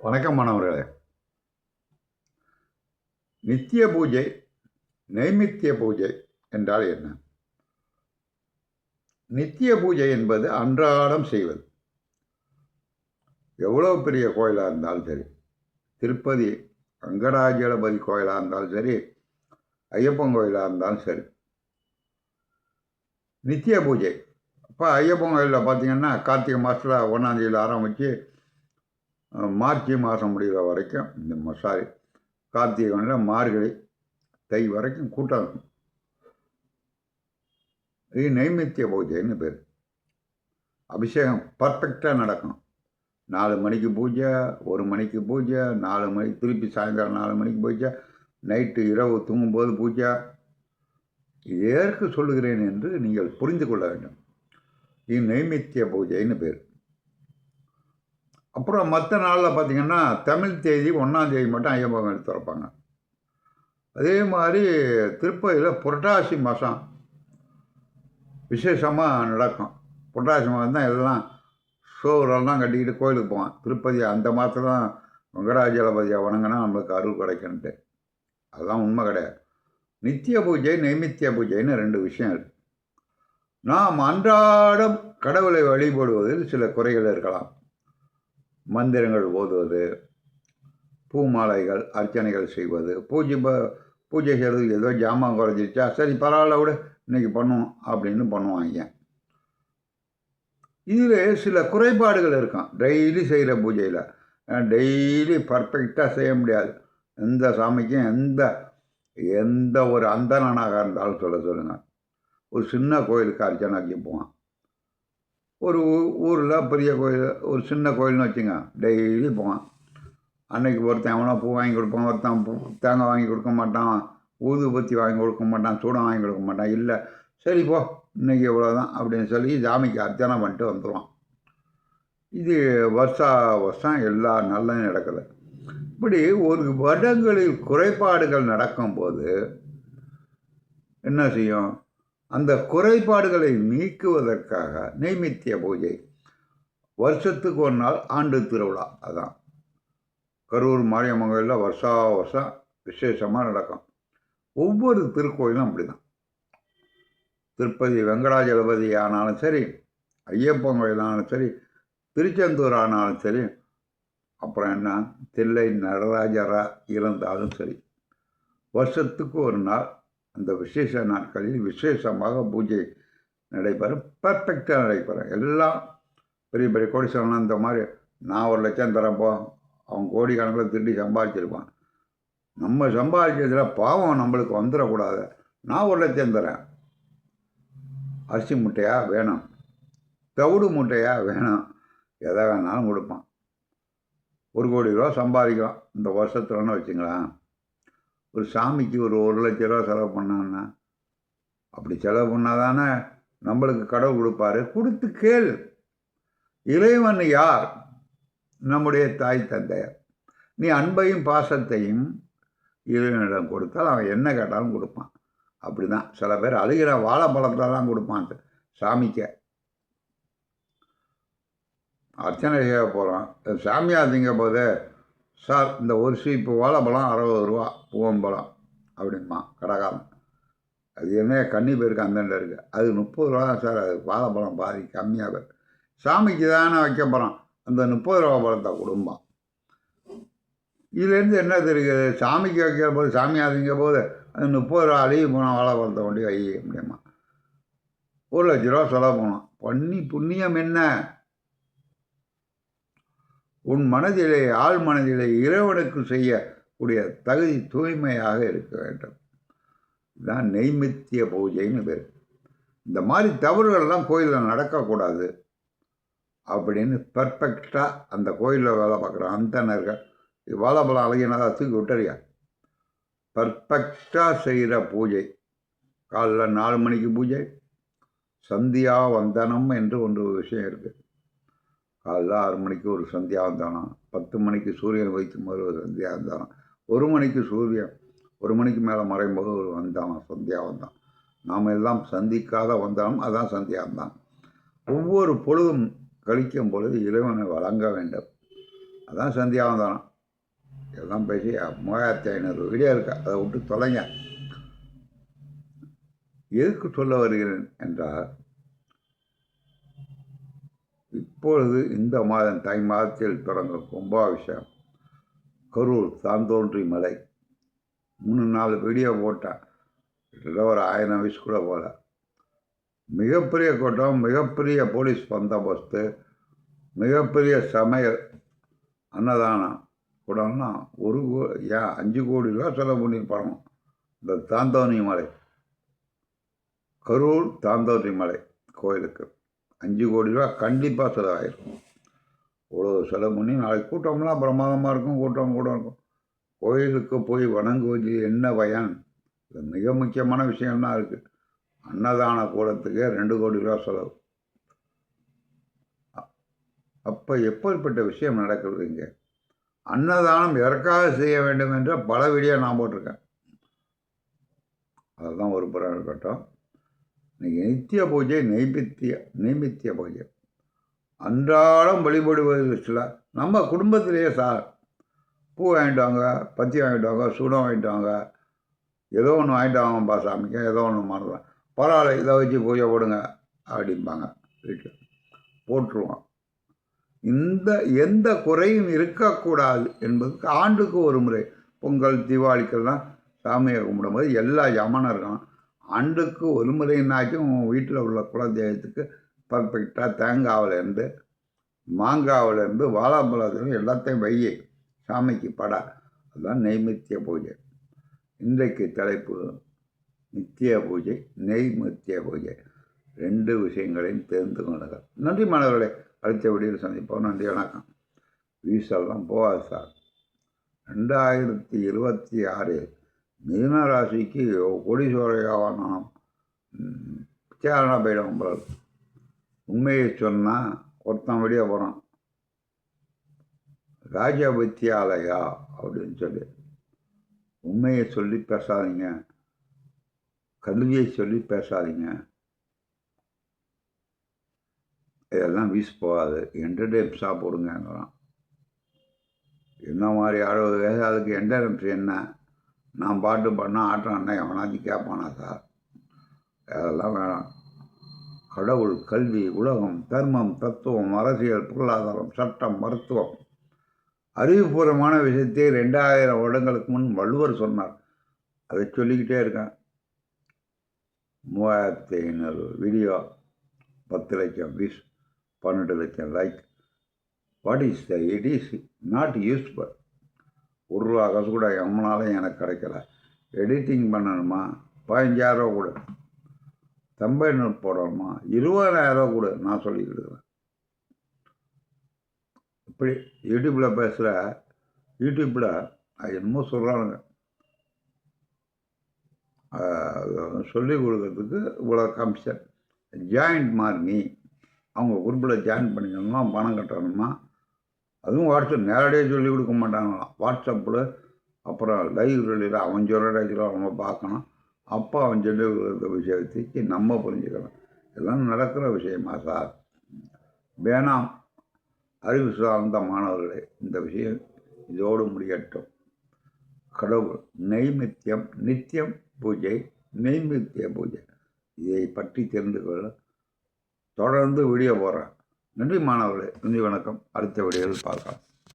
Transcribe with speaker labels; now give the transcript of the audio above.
Speaker 1: வணக்கம் மாணவர்களே. நித்திய பூஜை நைமித்திய பூஜை என்றால் என்ன? நித்திய பூஜை என்பது அன்றாடம் செய்வது. எவ்வளோ பெரிய கோயிலாக இருந்தாலும் சரி திருப்பதி வெங்கடாஜலபதி கோயிலாக இருந்தாலும் சரி ஐயப்பன் கோயிலாக இருந்தாலும் சரி. நித்திய பூஜை. இப்போ ஐயப்பன் கோயிலில் பார்த்தீங்கன்னா கார்த்திகை மாதத்தில் ஒன்றாந்தேதியில் ஆரம்பித்து மார்ச் மாதம் முடிகிற வரைக்கும் இந்த சாரி கார்த்திகை மார்கழி தை வரைக்கும் கூட்டம் இருக்கும். இது நைமித்திய பூஜைன்னு பேர். அபிஷேகம் பர்ஃபெக்டாக நடக்கும் நாலு மணிக்கு பூஜை ஒரு மணிக்கு பூஜை நாலு மணி திருப்பி சாயந்தரம் நாலு மணிக்கு பூஜை நைட்டு இரவு தூங்கும்போது பூஜை. ஏற்க சொல்லுகிறேன் என்று நீங்கள் புரிந்து கொள்ள வேண்டும். இது நைமித்திய பூஜைன்னு பேர். அப்புறம் மற்ற நாளில் பார்த்திங்கன்னா தமிழ் தேதி ஒன்றாந்தேதி மட்டும் ஐயப்பன் எடுத்து வைப்பாங்க அதே மாதிரி திருப்பதியில் புரட்டாசி மாதம் விசேஷமாக நடக்கும். புரட்டாசி மாதம் தான் எல்லாம் ஷோரெல்லாம் கட்டிக்கிட்டு கோயிலுக்கு போவான். திருப்பதி அந்த மாதத்தில் தான் வெங்கடாஜலபதியை வணங்கினா நம்மளுக்கு அருள் கிடைக்குன்ட்டு. அதுதான் உண்மை கிடையாது. நித்திய பூஜை நைமித்திய பூஜைன்னு ரெண்டு விஷயம் இருக்குது நாம் அன்றாடம் கடவுளை வழிபடுவதில் சில குறைகள் இருக்கலாம். மந்திரங்கள் ஓதுவது பூமாலைகள் அர்ச்சனைகள் செய்வது பூஜை பூஜை செய்கிறது ஏதோ ஜாமான் குறைஞ்சிருச்சா சரி பரவாயில்ல விட இன்றைக்கி பண்ணுவோம் அப்படின்னு பண்ணுவாங்க. இதில் சில குறைபாடுகள் இருக்கும். டெய்லி செய்கிற பூஜையில் டெய்லி பர்ஃபெக்டாக செய்ய முடியாது. எந்த சாமிக்கும் எந்த எந்த ஒரு அந்தனாக இருந்தாலும் சொல்ல சொல்லுங்கள் ஒரு சின்ன கோயிலுக்கு அர்ச்சனைக்கு போவான். ஒரு ஊரில் பெரிய கோயில் ஒரு சின்ன கோயில்னு வச்சுங்க. டெய்லி போவான். அன்னைக்கு ஒருத்தன் எவனோ பூ வாங்கி கொடுப்பான் ஒருத்தன் பூ தேங்காய் வாங்கி கொடுக்க மாட்டான் ஊதுபத்தி வாங்கி கொடுக்க மாட்டான் சூடம் வாங்கி கொடுக்க மாட்டான். இல்லை சரி போ இன்றைக்கி இவ்வளோதான் அப்படின்னு சொல்லி சாமிக்கு அர்ச்சனை பண்ணிட்டு வந்துடுவான் இது வருஷா வருஷம் எல்லா நல்லதும் நடக்குது. இப்படி ஒரு வருடங்களில் குறைபாடுகள் நடக்கும்போது என்ன செய்யும்? அந்த குறைபாடுகளை நீக்குவதற்காக நைமித்திய பூஜை. வருஷத்துக்கு ஒரு நாள் ஆண்டு திருவிழா அதான். கரூர் மாரியம்மன் கோயிலில் வருஷா வருஷம் விசேஷமாக நடக்கும். ஒவ்வொரு திருக்கோயிலும் அப்படி தான் திருப்பதி வெங்கடாஜலபதி ஆனாலும் சரி ஐயப்பன் கோயிலானாலும் சரி திருச்செந்தூர் ஆனாலும் சரி அப்புறம் என்ன தில்லை நடராஜராக இருந்தாலும் சரி வருஷத்துக்கு ஒரு நாள் அந்த விசேஷ நாட்களில் விசேஷமாக பூஜை நடைபெறும். பர்ஃபெக்டாக நடைபெறும். எல்லாம் பெரிய பெரிய கோடீஸ்வரன் இந்த மாதிரி நான் ஒரு லட்சம் தரப்போ அவன் கோடி கணக்கில் திருடி சம்பாதிச்சிருப்பான். நம்ம சம்பாதிச்சதில் பாவம் நம்மளுக்கு வந்துடக்கூடாது. நான் ஒரு லட்சம் தரேன். அரிசி முட்டையாக வேணும். தவிடு முட்டையாக வேணும். எதை வேணாலும் கொடுப்பான். ஒரு கோடி ரூபா சம்பாதிக்கலாம். இந்த வருஷத்துலன்னு வச்சுங்களேன். ஒரு சாமிக்கு ஒரு ஒரு லட்ச ரூபா செலவு பண்ணான்னா அப்படி செலவு பண்ணால் தானே நம்மளுக்கு கடவுள் கொடுப்பாரு? கொடுத்து கேள். இறைவன் யார்? நம்முடைய தாய் தந்தையர். நீ அன்பையும் பாசத்தையும் இறைவனிடம் கொடுத்தால் அவன் என்ன கேட்டாலும் கொடுப்பான். அப்படி தான் சில பேர் அழுகிற வாழைப்பழத்தை தான் கொடுப்பான் சாமிக்க. அர்ச்சனை செய்ய போகிறோம் சாமியார் திங்க போது சார் இந்த ஒரு சீப்பு வாழைப்பழம் அறுபது ரூபா பூவம்பழம் அப்படின்மா கடைக்காரன் அது என்ன கன்னி பேருக்கு அந்தண்ட இருக்குது அது முப்பது ரூபா தான் சார் அது வாழைப்பழம் பாதி கம்மியாக சாமிக்கு தானே வைக்க போகிறோம் அந்த முப்பது ரூபா பழத்தை குடும்பம் இதுலேருந்து என்ன தெரியுது? சாமிக்கு வைக்கிற போது சாமி அதிங்க போது அது முப்பது ரூபா அழிவு போனோம் வாழைப்பழத்தை கொண்டு வை முடியுமா ஒரு லட்ச ரூபா செலவு போனோம் பண்ணி புண்ணியம் என்ன? உன் மனதிலே ஆள் மனதிலே இறைவனுக்கு செய்யக்கூடிய தகுதி தூய்மையாக இருக்க வேண்டும். இதுதான் நெய்மித்திய பூஜைன்னு பேர். இந்த மாதிரி தவறுகள்லாம் கோயிலில் நடக்கக்கூடாது அப்படின்னு பர்ஃபெக்டாக அந்த கோயிலில் வேலை பார்க்குற அந்தனர்கள் வாழைப்பழம் அழகினதாக தூக்கி விட்டுறியா? பர்ஃபெக்டாக செய்கிற பூஜை. காலைல நாலு மணிக்கு பூஜை சந்தியா வந்தனம் என்று ஒன்று விஷயம் இருக்குது காலைல ஆறு மணிக்கு ஒரு சந்தியாவந்தானம் பத்து மணிக்கு சூரியன் வைக்கும் போது ஒரு சந்தியாவந்தானம் ஒரு மணிக்கு சூரியன் ஒரு மணிக்கு மேலே மறையும் போது ஒரு வந்தானம் சந்தியாவந்தானம் நாம் எல்லாம் சந்திக்காத வந்தாலும் அதான் சந்தியாவந்தானம் ஒவ்வொரு பொழுதும் கழிக்கும் பொழுது இறைவனை வழங்க வேண்டும். அதான் சந்தியாவந்தனம் எல்லாம் பேசி மூவாயிரத்தி ஐநூறு வீடியோ இருக்கு. அதை விட்டு தொலைங்க. எதுக்கு சொல்ல வருகிறேன் என்றால் இப்பொழுது இந்த மாதம் தை மாதத்தில் தொடங்கும் கும்பாபிஷேகம். கரூர் தாந்தோன்றி மலை. மூணு நாலு வீடியோ போட்டேன் கிட்டத்தட்ட ஒரு ஆயிரம் வயசு கூட போல. மிகப்பெரிய கூட்டம் மிகப்பெரிய போலீஸ் பந்தோபஸ்து மிகப்பெரிய சமையல் அன்னதானம் கூடம்னா ஒரு கோ ஏன் அஞ்சு கோடி ரூபா செலவு பண்ணியிருப்பாங்க. இந்த தாந்தோணி மலை. கரூர் தாந்தோணி மலை கோயிலுக்கு. அஞ்சு கோடி ரூபா கண்டிப்பாக செலவாயிருக்கும். இவ்வளோ செலவு பண்ணி நாளைக்கு கூட்டம்லாம் பிரமாதமாக இருக்கும் கூட்டம் கூட இருக்கும். கோயிலுக்கு போய் வணங்குவது என்ன பயன்? இது மிக முக்கியமான விஷயம்தான் இருக்குது அன்னதான கூடத்துக்கே ரெண்டு கோடி ரூபா செலவு. அப்போ எப்பேற்பட்ட விஷயம் நடக்கிறது இங்கே? அன்னதானம் எதற்காக செய்ய வேண்டும் என்ற பல வீடியோ நான் போட்டிருக்கேன். அதுதான் ஒரு புறம் இருக்கட்டும் நித்திய பூஜை நைமித்திய நைமித்திய பூஜை. அன்றாடம் வழிபடுவது சில நம்ம குடும்பத்திலேயே சார் பூ வாங்கிட்டு வாங்க பத்தி வாங்கிட்டு வாங்க சூடம் வாங்கிட்டு வாங்க. ஏதோ ஒன்று வாங்கிட்டு வாங்கப்பா சாமிக்கு ஏதோ ஒன்று மாறலாம் பரவாயில்ல இதை வச்சு பூஜை போடுங்க அப்படிம்பாங்க வீட்டில். போட்டுருவோம். இந்த எந்த குறையும் இருக்கக்கூடாது என்பதுக்கு ஆண்டுக்கு ஒரு முறை பொங்கல் தீபாவளிக்கெல்லாம் சாமியை கும்பிடும்போது எல்லா யமனர்களும் ஆண்டுக்கு ஒரு முறைனாச்சும் வீட்டில் உள்ள குலதெய்வத்துக்கு பர்ஃபெக்டாக தேங்காவிலேருந்து மாங்காவிலேருந்து வாழைப்பழத்துலேருந்து எல்லாத்தையும் வையை சாமிக்கு படா. அதுதான் நெய்மித்திய பூஜை. இன்றைக்கு தலைப்பு நித்திய பூஜை நெய்மித்திய பூஜை. ரெண்டு விஷயங்களையும் தெரிந்து கொள்ளுங்கள். நன்றி மாணவர்களே. அடுத்த வீடியோவில் சந்திப்போம். நன்றி வணக்கம். வீசெல்லாம் போகாது சார். ரெண்டாயிரத்தி இருபத்தி ஆறு மிதுன ராசிக்கு கோடீஸ்வரையாவானம் சேரணா போயிடும் உங்களால் உண்மையை சொன்னால் ஒருத்தன் வெளியே போகிறான் ராஜபத்தியாலயா அப்படின்னு சொல்லி. உண்மையை சொல்லி பேசாதீங்க. கல்வியை சொல்லி பேசாதீங்க. இதெல்லாம் வீசு போகாது. என்டர்டைன் சாப்பிடுங்கிறான் என்ன மாதிரி அளவு அதுக்கு என்டர்டைம்ஸ் என்ன? நான் பாட்டு பாடினா ஆட்டம் எவனாச்சும் கேட்பானா சார்? அதெல்லாம் வேணாம். கடவுள் கல்வி உலகம் தர்மம் தத்துவம் அரசியல் பொருளாதாரம் சட்டம் மருத்துவம். அறிவுபூர்வமான விஷயத்தை ரெண்டாயிரம் வருடங்களுக்கு முன் வள்ளுவர் சொன்னார். அதை சொல்லிக்கிட்டே இருக்கேன். மூவாயிரத்தி ஐநூறு வீடியோ பத்து லட்சம் வியூஸ் பன்னெண்டு லட்சம் like what is the it is not useful ஒரு ரூபா காசு கூட எம்மனாலும் எனக்கு கிடைக்கல. எடிட்டிங் பண்ணணுமா? பதினஞ்சாயிரரூவா கொடு. தம்பை போடணுமா? இருபதாயிரரூவா கொடு. நான் சொல்லிக்கிட்டு இப்படி யூடியூப்பில் பேசுகிற யூடியூப்பில் என்னமோ சொல்கிறானுங்க சொல்லிக் கொடுக்கறதுக்கு இவ்வளோ கமிஷன் ஜாயிண்ட் மார்னி அவங்க குரூப்பில் ஜாயின் பண்ணிக்கணுமா? பணம் கட்டணுமா? அதுவும் வாட்ஸ்அப் நேரடியாக சொல்லிக் கொடுக்க மாட்டாங்களாம். வாட்ஸ்அப்பில் அப்புறம் லைப்ரரியில் அவன் சொல்கிற இடத்துல நம்ம பார்க்கணும். அப்போ அவன் சொல்லி கொடுக்குற விஷயத்துக்கு நம்ம புரிஞ்சுக்கணும். இதெல்லாம் நடக்கிற விஷயமா சார். வேணாம். அறிவு சார்ந்த மாணவர்களே இந்த விஷயம் இதோடு முடியட்டும். கடவுள் நைமித்தியம் நித்தியம் பூஜை நைமித்திய பூஜை. இதை பற்றி தெரிந்து கொள்ள தொடர்ந்து வீடியோ போகிறேன் நன்றி மாணவர்களே நன்றி வணக்கம். அடுத்த வீடியோவில் பார்க்கலாம்.